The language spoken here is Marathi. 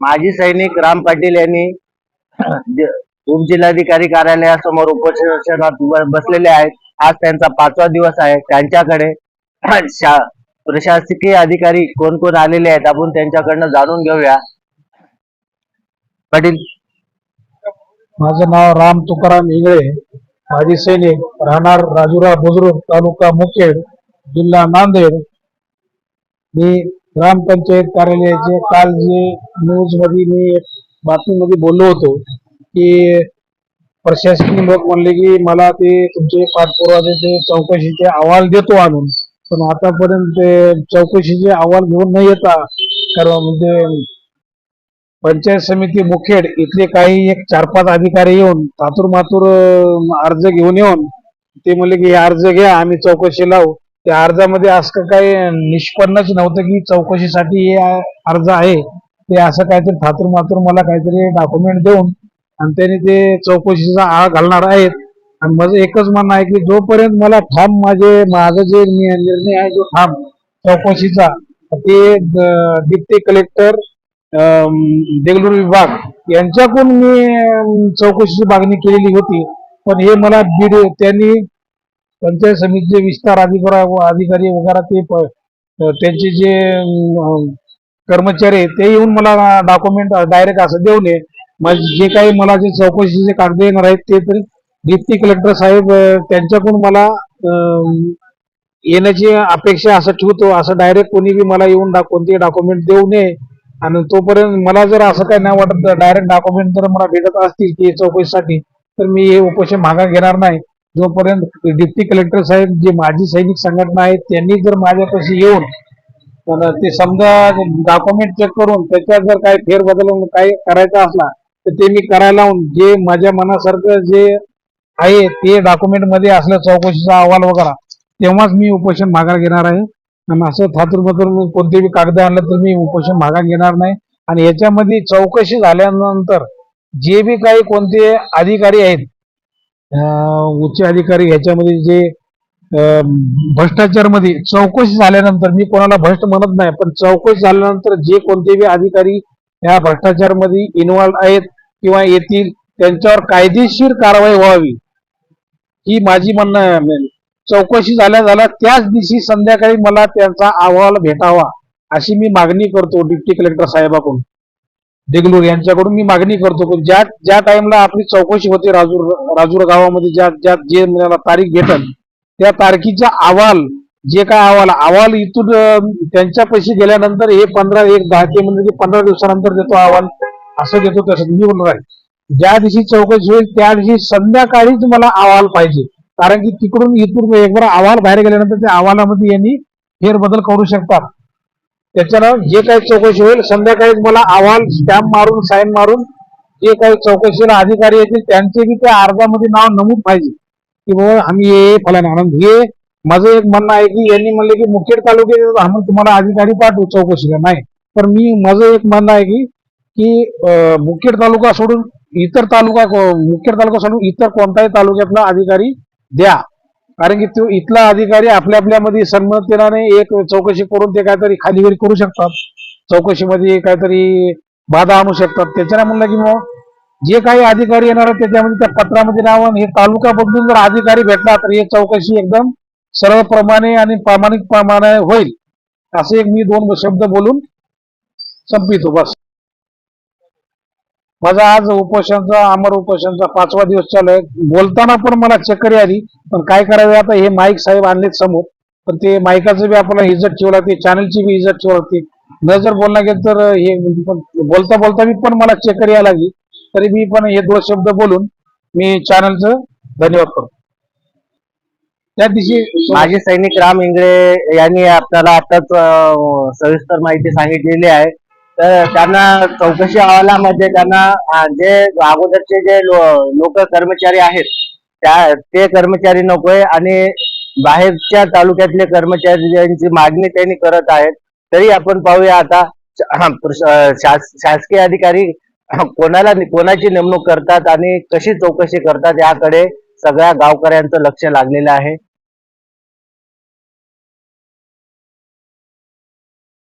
माजी सैनिक राम पाटील यांनी ज- उपजिल्हाधिकारी कार्यालयासमोर उपोषणात बसलेले आहेत. आज त्यांचा पाचवा दिवस आहे. त्यांच्याकडे प्रशासकीय अधिकारी कोण कोण आलेले आहेत आपण त्यांच्याकडनं जाणून घेऊया. पाटील. माझं नाव राम तुकाराम इंगळे. माजी सैनिक राहणार राजुरा बुजुर्ग तालुका मुखेड जिल्हा नांदेड. मी ग्रामपंचायत कार्यालयाचे काल जे न्यूजमध्ये मी बातमीमध्ये बोललो होतो की प्रशासकीय लोक म्हणले की मला ते तुमचे पाठपुराव्याचे चौकशीचे अहवाल देतो आणून. पण आतापर्यंत ते चौकशीचे अहवाल घेऊन न येता कारण म्हणजे पंचायत समिती मुखेड इथले काही एक चार पाच अधिकारी येऊन तातूर मातूर अर्ज घेऊन येऊन ते म्हणले की हे अर्ज घ्या आम्ही चौकशी लावू. त्या अर्जामध्ये असं काही निष्पन्नच नव्हतं की चौकशीसाठी हे अर्ज आहे. ते असं काहीतरी थातूर मातूर मला काहीतरी डॉक्युमेंट देऊन आणि त्यांनी ते चौकशीचा आळ घालणार आहेत. आणि माझं एकच म्हणणं आहे की जोपर्यंत मला ठाम माझे माझं जे निर्णय आहे जो ठाम चौकशीचा ते डिप्टी कलेक्टर देगलूर विभाग यांच्याकडून मी चौकशीची मागणी केलेली होती. पण हे मला बीड त्यांनी पंचायत समितीचे विस्तार अधिकारी अधिकारी वगैरे ते प- त्यांचे जे कर्मचारी आहेत ते येऊन मला डॉक्युमेंट डायरेक्ट असं देऊ नये माझे जे काही मला जे चौकशीचे कागद येणार आहेत ते तरी डिप्टी कलेक्टर साहेब त्यांच्याकडून मला येण्याची अपेक्षा असं ठेवतो. असं डायरेक्ट कोणी बी मला येऊन डा- डॉक्युमेंट देऊ नये. आणि तोपर्यंत मला जर असं काही नाही वाटत डायरेक्ट डॉक्युमेंट जर मला भेटत असतील की चौकशीसाठी तर मी हे उपोषण मागा घेणार नाही. जोपर्यंत डिप्टी कलेक्टर साहेब जे माजी सैनिक संघटना आहेत त्यांनी जर माझ्यापाशी येऊन ते समजा डॉक्युमेंट चेक करून त्याच्यात जर काही फेरबदल काही करायचा असला तर ते मी करायला जे माझ्या मनासारखं जे आहे ते डॉक्युमेंटमध्ये असलं चौकशीचा अहवाल वगैरे तेव्हाच मी उपोषण माघार घेणार आहे. आणि असं थातूर मधून कोणतेही कागद आणलं तर मी उपोषण माघार घेणार नाही. आणि याच्यामध्ये चौकशी झाल्यानंतर जे बी काही कोणते अधिकारी आहेत उच्च अधिकारी ह्याच्यामध्ये जे भ्रष्टाचारमध्ये चौकशी झाल्यानंतर मी कोणाला भ्रष्ट म्हणत नाही पण चौकशी झाल्यानंतर जे कोणते बी अधिकारी या भ्रष्टाचारमध्ये इन्व्हॉल्व आहेत किंवा येतील त्यांच्यावर कायदेशीर कारवाई व्हावी. ही माझी म्हणणं म्हणजे चौकशी झाल्या झाल्या त्याच दिवशी संध्याकाळी मला त्यांचा अहवाल भेटावा अशी मी मागणी करतो डिप्टी कलेक्टर साहेबाकडून. देगलूर यांच्याकडून मी मागणी करतो ज्या ज्या टाइमला आपली चौकशी होते राजूर राजूर गावामध्ये ज्या ज्या जे मला तारीख भेटल त्या तारखेचा अहवाल जे काय अहवाल अहवाल इथून त्यांच्या पैसे गेल्यानंतर हे पंधरा एक दहा ते म्हणजे ते पंधरा दिवसानंतर देतो अहवाल असं देतो तसं मी बोलणार आहे ज्या दिवशी चौकशी होईल त्या दिवशी संध्याकाळीच मला अहवाल पाहिजे. कारण की तिकडून इथून एकदा अहवाल बाहेर गेल्यानंतर त्या अहवालामध्ये यांनी फेरबदल करू शकतात. त्याच्यानं जे काही चौकशी होईल संध्याकाळी मला अहवाल स्टॅम्प मारून साईन मारून जे काही चौकशीला अधिकारी येतील त्यांचे बी त्या अर्जामध्ये नाव नमूद पाहिजे. की बाबा आम्ही हे फलाना आनंद हे माझं एक म्हणणं आहे की यांनी म्हणले की मुखेड तालुक्यात आम्ही तुम्हाला अधिकारी पाठवू चौकशीला. नाही. तर मी माझं एक म्हणणं आहे की की मुखेड तालुका सोडून इतर तालुका मुखेड तालुका सोडून इतर कोणताही तालुक्यातला अधिकारी द्या. कारण की तो इथला अधिकारी आपल्या आपल्यामध्ये संमतीने एक चौकशी करून ते काहीतरी खालीवरी करू शकतात. चौकशीमध्ये काहीतरी बाधा आणू शकतात. त्याच्याने म्हणलं की मग जे काही अधिकारी येणार त्याच्यामध्ये त्या पत्रामध्ये नाव हे तालुका बदलून जर अधिकारी भेटला तर ही चौकशी एकदम सरळ प्रमाणे आणि प्रामाणिक प्रमाणे होईल. असे एक मी दोन शब्द बोलून संपितो बस. माझा आज उपोषणचा अमर उपोषणचा पाचवा दिवस चालू आहे. बोलताना पण मला चक्करी आली पण काय करावे आता हे माईक साहेब आणलेत समोर. पण ते माईकाचं बी आपल्याला इज्जत ठेवू लागते चॅनलची बी इज्जत ठेवू लागते. न जर बोलणं गेलं तर हे म्हणजे पण बोलता बोलता मी पण मला चक्करी यायला लागली. तरी मी पण हे दोन शब्द बोलून मी चॅनलचं धन्यवाद करतो. त्या दिवशी माजी सैनिक राम इंगळे यांनी आपल्याला आताच सविस्तर माहिती सांगितलेली आहे. तर त्यांना चौकशी अहवालामध्ये त्यांना जे अगोदरचे जे लोक कर्मचारी आहेत त्या ते कर्मचारी नकोय आणि बाहेरच्या तालुक्यातले कर्मचारी ज्यांची मागणी त्यांनी करत आहेत तरी आपण पाहूया आता शास- शासकीय अधिकारी कोणाला कोणाची नेमणूक करतात आणि कशी चौकशी करतात याकडे सगळ्या गावकऱ्यांचं लक्ष लागलेलं आहे.